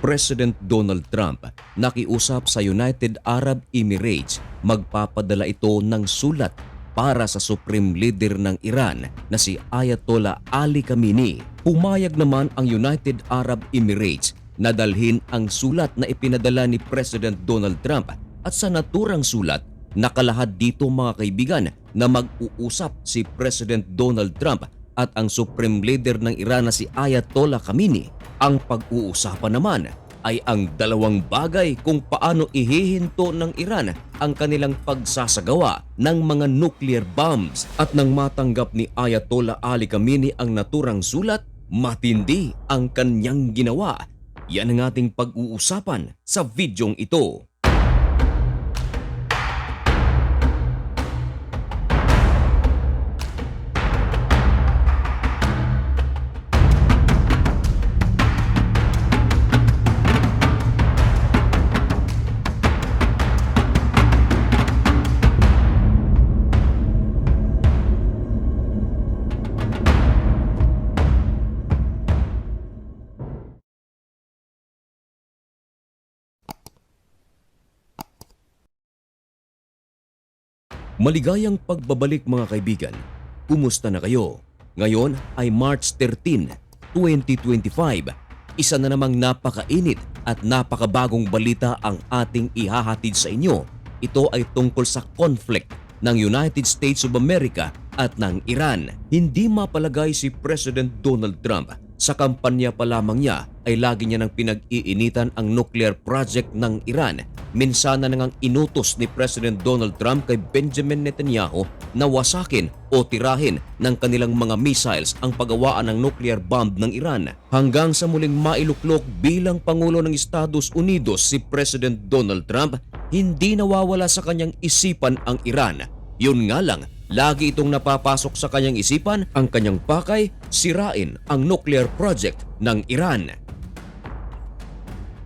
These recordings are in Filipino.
President Donald Trump nakiusap sa United Arab Emirates magpapadala ito ng sulat para sa Supreme Leader ng Iran na si Ayatollah Ali Khamenei. Pumayag naman ang United Arab Emirates na dalhin ang sulat na ipinadala ni President Donald Trump at sa naturang sulat nakalahad dito mga kaibigan na mag-uusap si President Donald Trump at ang Supreme Leader ng Iran na si Ayatollah Khamenei. Ang pag-uusapan naman ay ang dalawang bagay kung paano ihihinto ng Iran ang kanilang pagsasagawa ng mga nuclear bombs at nang matanggap ni Ayatollah Ali Khamenei ang naturang sulat, matindi ang kanyang ginawa. Yan ang ating pag-uusapan sa videong ito. Maligayang pagbabalik mga kaibigan. Kumusta na kayo? Ngayon ay March 13, 2025. Isa na namang napakainit at napakabagong balita ang ating ihahatid sa inyo. Ito ay tungkol sa conflict ng United States of America at ng Iran. Hindi mapalagay si President Donald Trump sa kampanya pa lamang niya ay lagi niya nang pinag-iinitan ang nuclear project ng Iran. Minsan na nang inutos ni President Donald Trump kay Benjamin Netanyahu na wasakin o tirahin ng kanilang mga missiles ang paggawaan ng nuclear bomb ng Iran. Hanggang sa muling mailuklok bilang Pangulo ng Estados Unidos si President Donald Trump, hindi nawawala sa kanyang isipan ang Iran. Yun nga lang, Lagi itong napapasok sa kanyang isipan ang kanyang pakay sirain ang nuclear project ng Iran.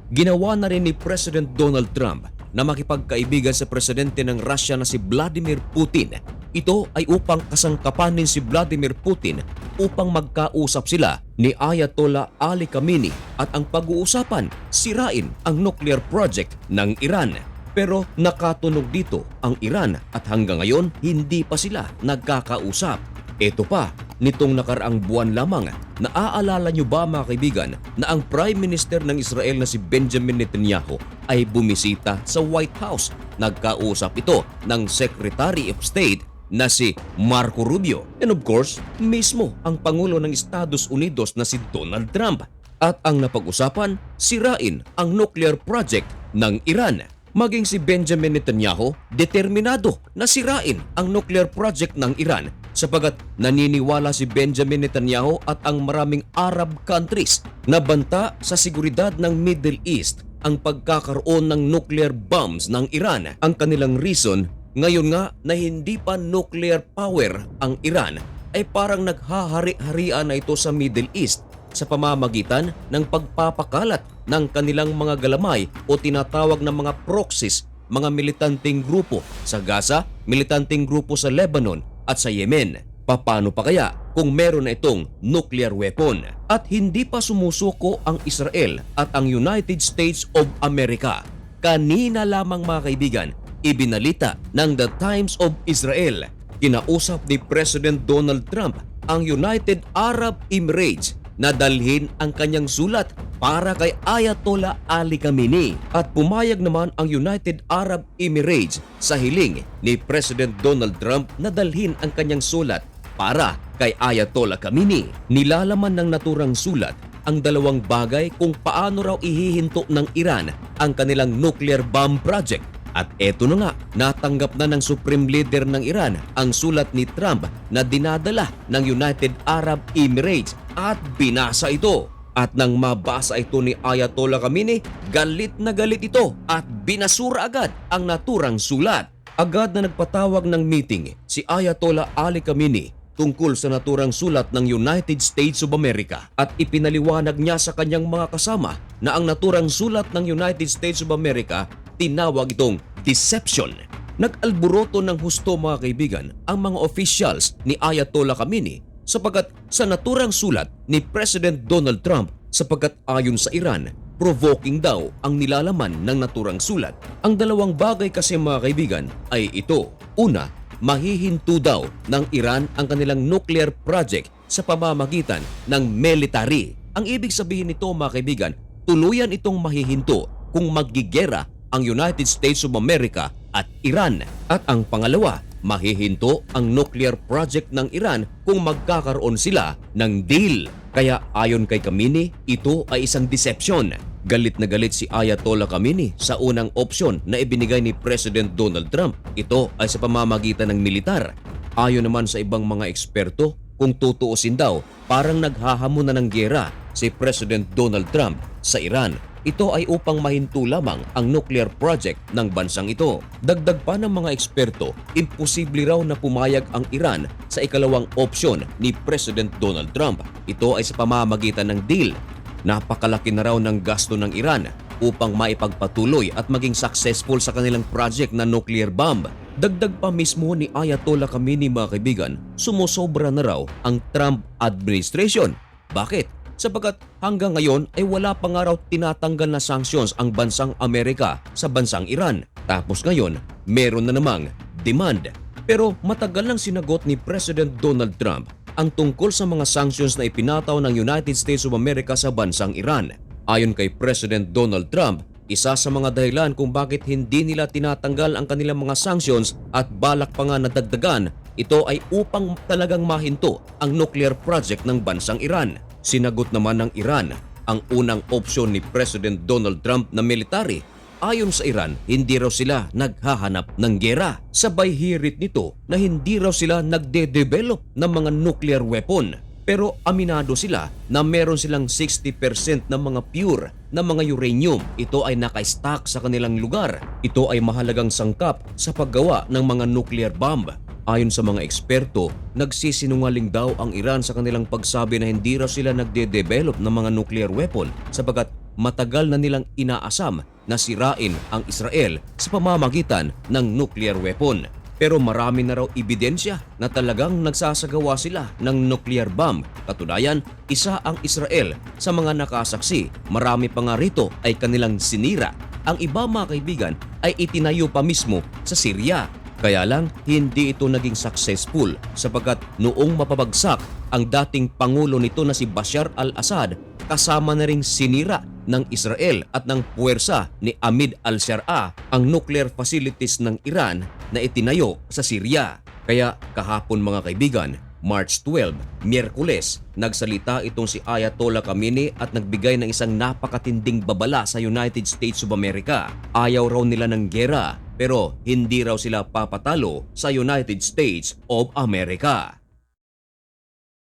Ginawa na rin ni President Donald Trump na makipagkaibigan sa presidente ng Russia na si Vladimir Putin. Ito ay upang kasangkapanin si Vladimir Putin upang magkausap sila ni Ayatollah Ali Khamenei at ang pag-uusapan sirain ang nuclear project ng Iran. Pero nakatunog dito ang Iran at hanggang ngayon hindi pa sila nagkakausap. Ito pa, nitong nakaraang buwan lamang, naaalala nyo ba mga kaibigan na ang Prime Minister ng Israel na si Benjamin Netanyahu ay bumisita sa White House. Nagkausap ito ng Secretary of State na si Marco Rubio. And of course, mismo ang Pangulo ng Estados Unidos na si Donald Trump. At ang napag-usapan, sirain ang nuclear project ng Iran. Maging si Benjamin Netanyahu, determinado na sirain ang nuclear project ng Iran sapagat naniniwala si Benjamin Netanyahu at ang maraming Arab countries na banta sa seguridad ng Middle East ang pagkakaroon ng nuclear bombs ng Iran. Ang kanilang reason, ngayon nga na hindi pa nuclear power ang Iran ay parang naghahari-harian na ito sa Middle East sa pamamagitan ng pagpapakalat ng kanilang mga galamay o tinatawag na mga proxies, mga militanteng grupo sa Gaza, militanteng grupo sa Lebanon at sa Yemen. Paano pa kaya kung meron na itong nuclear weapon at hindi pa sumusuko ang Israel at ang United States of America? Kanina lamang mga kaibigan, ibinalita ng The Times of Israel. Kinausap ni President Donald Trump ang United Arab Emirates na dalhin ang kanyang sulat para kay Ayatollah Ali Khamenei at pumayag naman ang United Arab Emirates sa hiling ni President Donald Trump na dalhin ang kanyang sulat para kay Ayatollah Khamenei. Nilalaman ng naturang sulat ang dalawang bagay kung paano raw ihihinto ng Iran ang kanilang nuclear bomb project at eto na nga, natanggap na ng Supreme Leader ng Iran ang sulat ni Trump na dinadala ng United Arab Emirates at binasa ito. At nang mabasa ito ni Ayatollah Khamenei, galit na galit ito at binasura agad ang naturang sulat. Agad na nagpatawag ng meeting si Ayatollah Ali Khamenei tungkol sa naturang sulat ng United States of America at ipinaliwanag niya sa kanyang mga kasama na ang naturang sulat ng United States of America tinawag itong deception. Nag-alburoto ng husto mga kaibigan ang mga officials ni Ayatollah Khamenei sapagat sa naturang sulat ni President Donald Trump sapagkat ayon sa Iran, provoking daw ang nilalaman ng naturang sulat. Ang dalawang bagay kasi mga kaibigan ay ito. Una, mahihinto daw ng Iran ang kanilang nuclear project sa pamamagitan ng military. Ang ibig sabihin nito mga kaibigan, tuluyan itong mahihinto kung maggigera ang United States of America at Iran. At ang pangalawa, mahihinto ang nuclear project ng Iran kung magkakaroon sila ng deal. Kaya ayon kay Kamini, ito ay isang deception. Galit na galit si Ayatollah Kamini sa unang opsyon na ibinigay ni President Donald Trump. Ito ay sa pamamagitan ng militar. Ayon naman sa ibang mga eksperto, kung tutuusin daw, parang naghahamon na ng gera si President Donald Trump sa Iran. Ito ay upang mahinto lamang ang nuclear project ng bansang ito. Dagdag pa ng mga eksperto, imposible raw na pumayag ang Iran sa ikalawang opsyon ni President Donald Trump. Ito ay sa pamamagitan ng deal. Napakalaki na raw ng gasto ng Iran upang maipagpatuloy at maging successful sa kanilang project na nuclear bomb. Dagdag pa mismo ni Ayatollah Khamenei mga kaibigan, sumusobra na raw ang Trump administration. Bakit? Sapagkat hanggang ngayon ay wala pa nga raw tinatanggal na sanctions ang bansang Amerika sa bansang Iran. Tapos ngayon, meron na namang demand. Pero matagal nang sinagot ni President Donald Trump ang tungkol sa mga sanctions na ipinataw ng United States of America sa bansang Iran. Ayon kay President Donald Trump, isa sa mga dahilan kung bakit hindi nila tinatanggal ang kanilang mga sanctions at balak pa nga nadagdagan, ito ay upang talagang mahinto ang nuclear project ng bansang Iran. Sinagot naman ng Iran ang unang opsyon ni President Donald Trump na military Ayon sa Iran, hindi raw sila naghahanap ng gera. Sabay hirit nito na hindi raw sila nagde-develop ng mga nuclear weapon. Pero aminado sila na meron silang 60% ng mga pure na mga uranium. Ito ay naka-stack sa kanilang lugar. Ito ay mahalagang sangkap sa paggawa ng mga nuclear bomb. Ayon sa mga eksperto, nagsisinungaling daw ang Iran sa kanilang pagsabi na hindi raw sila nagde-develop ng mga nuclear weapon sapagkat matagal na nilang inaasam na sirain ang Israel sa pamamagitan ng nuclear weapon. Pero marami na raw ebidensya na talagang nagsasagawa sila ng nuclear bomb. Katunayan, isa ang Israel sa mga nakasaksi. Marami pa nga rito ay kanilang sinira. Ang iba mga kaibigan ay itinayo pa mismo sa Syria. Kaya lang hindi ito naging successful sapagkat noong mapabagsak ang dating pangulo nito na si Bashar al-Assad kasama na ring sinira ng Israel at ng puwersa ni Amid al-Sharaa ang nuclear facilities ng Iran na itinayo sa Syria. Kaya kahapon mga kaibigan, March 12, Miyerkules, nagsalita itong si Ayatollah Khamenei at nagbigay ng isang napakatinding babala sa United States of America. Ayaw raw nila ng gera pero hindi raw sila papatalo sa United States of America.